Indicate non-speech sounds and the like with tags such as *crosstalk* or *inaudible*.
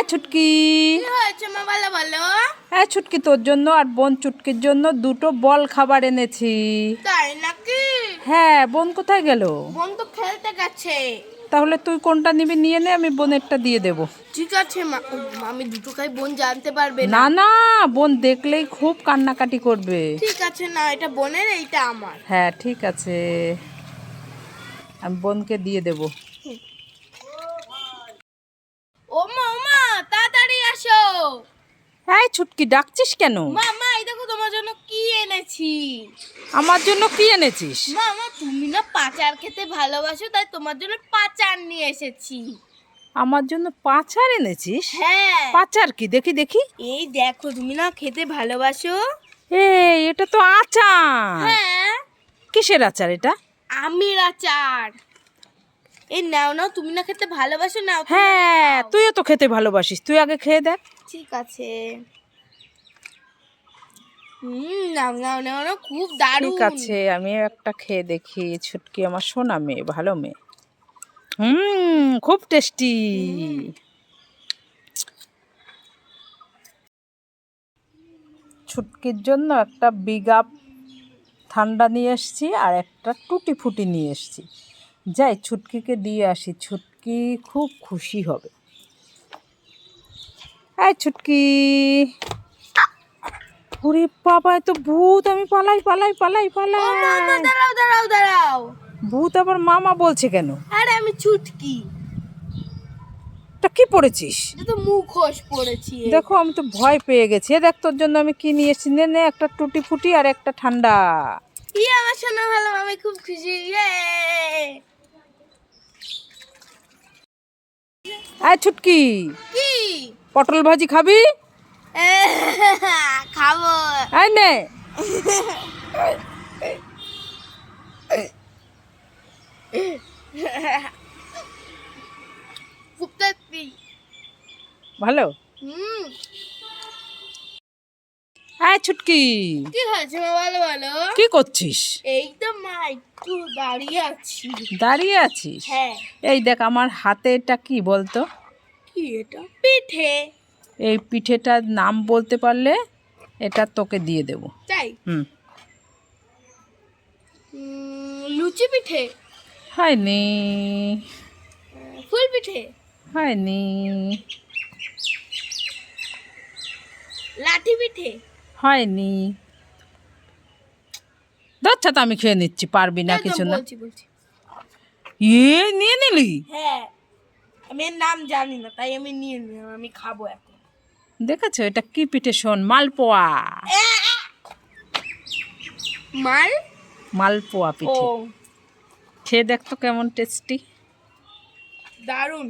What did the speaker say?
হ্যাঁ ছুটকি। হ্যাঁ ছুটকি তোর জন্য আর বোন চুটকির জন্য দুটো বল খাবার এনেছি। তাই নাকি? হ্যাঁ বোন কোথায় গেল? বোন তো খেলতে গেছে। তাহলে তুই কোনটা নিবি নিয়ে নে আমি বোনেরটা দিয়ে দেব। ঠিক আছে আমি দুটো খাই বোন জানতে পারবে না। না না বোন দেখলেই খুব কান্নাকাটি করবে। ঠিক আছে না এটা বোনের এইটা আমার। হ্যাঁ ঠিক আছে। আমি বোনকে দিয়ে দেব ও মা ও মা তাড়াতাড়ি আসো হ্যাঁ ছুটকি ডাকছিস কেন? মা মা এই দেখো তোমার জন্য কি এনেছি। আমার জন্য কি এনেছিস? মা মা তুমি না পাচার খেতে ভালোবাসো তাই তোমার জন্য পাচার নিয়ে এসেছি। আমার জন্য পাচার এনেছিস? হ্যাঁ। পাচার কি? দেখি দেখি। এই দেখো তুমি না খেতে ভালোবাসো। এই এটা তো আচার। হ্যাঁ। কিসের আচার এটা? আমের আচার। এই নাও নাও তুমি না খেতে ভালোবাসো নাও হ্যাঁ তুইও তো খেতে ভালোবাসিস। তুই আগে খেয়ে দেখ। ঠিক আছে। হুম নাও নাও নাও, খুব দারুণ। ঠিক আছে আমি একটা খেয়ে দেখি, ছুটকি আমার সোনা মেয়ে, ভালো মেয়ে। হুম, খুব টেস্টি। ছুটকির জন্য একটা বিগাপ ঠান্ডা নিয়ে এসেছি আর একটা টুটি ফুটি নিয়ে এসেছি। যাই, ছুটকিকে দিয়ে আসি, ছুটকি খুব খুশি হবে। এই ছুটকি ওরে বাবা এ তো ভূত আমি পালাই পালাই পালাই পালাই। দাঁড়াও দাঁড়াও দাঁড়াও ভূত আবার মামা বলছে কেন? আরে আমি ছুটকি তা কি পড়েছিস? তো মুখোশ পড়েছি। দেখো আমি তো ভয় পেয়ে গেছি। দেখ তোর জন্য আমি কি নিয়ে এসেছি? নে নে একটা টুটি ফুটি আর একটা ঠান্ডা। ইয়ে আমার শোনা ভালো আমি খুব খুশি। ইয়ে! আয় ছুটকি কি? পটল ভাজি খাবি? *laughs* খাব। নে। ভালো? হুম। আয় ছুটকি। কি হয়েছে বলো বলো? কি করছিস? এই তো মা একটু দাঁড়িয়ে আছি। দাঁড়িয়ে আছিস? হ্যাঁ। এই দেখ আমার হাতে এটা কি বলতো? কি এটা? পিঠে। এই পিঠেটার নাম বলতে পারলে এটা তোকে দিয়ে দেব। তাই? হুম। লুচি পিঠে? হয়নি। ফুল পিঠে? হয়নি। লাঠি পিঠে? হয়নি। ধরছা তো আমি খেয়ে নিচ্ছি পারবি না কিছু না। ইয়ে নিয়ে নিলি? হ্যাঁ। আমি নাম জানি না তাই আমি নিয়ে নিলাম আমি খাব এখন। দেখেছ? এটা কি পিঠে শোন মালপোয়া মাল? মালপোয়া পিঠে। খেয়ে দেখতো কেমন টেস্টি। দারুণ।